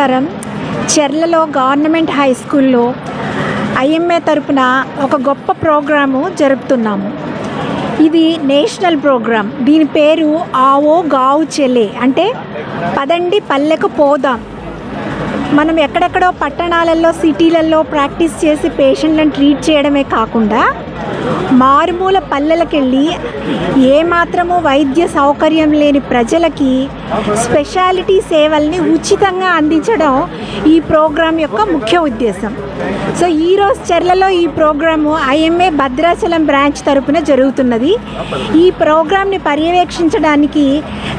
ప్రకారం చెర్లలో government high స్కూల్లో ఐఎంఏ తరపున ఒక గొప్ప ప్రోగ్రాము జరుపుతున్నాము. ఇది నేషనల్ ప్రోగ్రాం. దీని పేరు ఆవో గావు చెలే. అంటే పదండి పల్లెకు పోదాం. మనం ఎక్కడెక్కడో పట్టణాలలో సిటీలలో ప్రాక్టీస్ చేసి పేషెంట్లను ట్రీట్ చేయడమే కాకుండా మారుమూల పల్లెలకెళ్ళి ఏమాత్రము వైద్య సౌకర్యం లేని ప్రజలకి స్పెషాలిటీ సేవల్ని ఉచితంగా అందించడం ఈ ప్రోగ్రాం యొక్క ముఖ్య ఉద్దేశం. సో ఈరోజు చెర్లలో ఈ ప్రోగ్రాము ఐఎంఏ భద్రాచలం బ్రాంచ్ తరపున జరుగుతున్నది. ఈ ప్రోగ్రాంని పర్యవేక్షించడానికి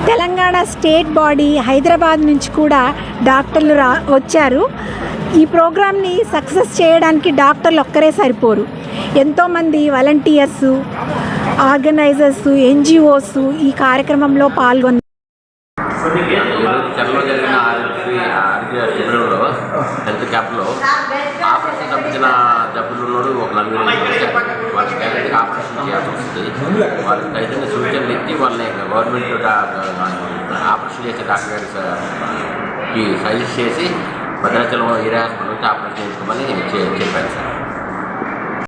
తెలంగాణ స్టేట్ బాడీ హైదరాబాద్ నుంచి కూడా డాక్టర్లు రా వచ్చారు. ఈ ప్రోగ్రామ్ని సక్సెస్ చేయడానికి డాక్టర్లు ఒక్కరే సరిపోరు. ఎంతోమంది వాలంటీర్స్ ఆర్గనైజర్స్ ఎన్జిఓస్ ఈ కార్యక్రమంలో పాల్గొన్నారు ఈరోజు చెరలో జరిగిన శిబిరంలో హెల్త్ క్యాంప్లో ఆపరేషన్ తప్పించిన జబ్బులు ఉన్నాడు ఒక నలుగురు వాళ్ళకి డైరెక్ట్గా ఆపరేషన్ చేయాల్సి వస్తుంది వాళ్ళకి అయితే సూచనలు ఇచ్చి వాళ్ళని గవర్నమెంట్ ఆపరేషన్ చేసే డాక్టర్ గారికి సజెస్ట్ చేసి భద్రాచలం ఏరియా హాస్పిటల్ నుంచి ఆపరేషన్ చేయించుకోమని చె- చెప్పాను సార్.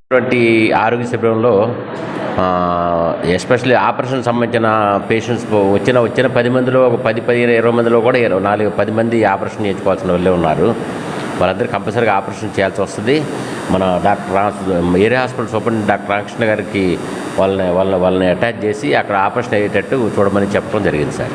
ఇటువంటి ఆరోగ్య శిబిరంలో ఎస్పెషల్లీ ఆపరేషన్ సంబంధించిన పేషెంట్స్ వచ్చిన వచ్చిన పది మందిలో ఒక పది పది ఇరవై మందిలో కూడా ఇరవై నాలుగు పది మంది ఆపరేషన్ చేయించుకోవాల్సిన వాళ్ళే ఉన్నారు. వాళ్ళందరూ కంపల్సరీగా ఆపరేషన్ చేయాల్సి వస్తుంది. మన డాక్టర్ రా- area hospital superintendent doctor Ramakrishna గారికి వాళ్ళని వాళ్ళని వాళ్ళని అటాచ్ చేసి అక్కడ ఆపరేషన్ అయ్యేటట్టు చూడమని చెప్పడం జరిగింది సార్.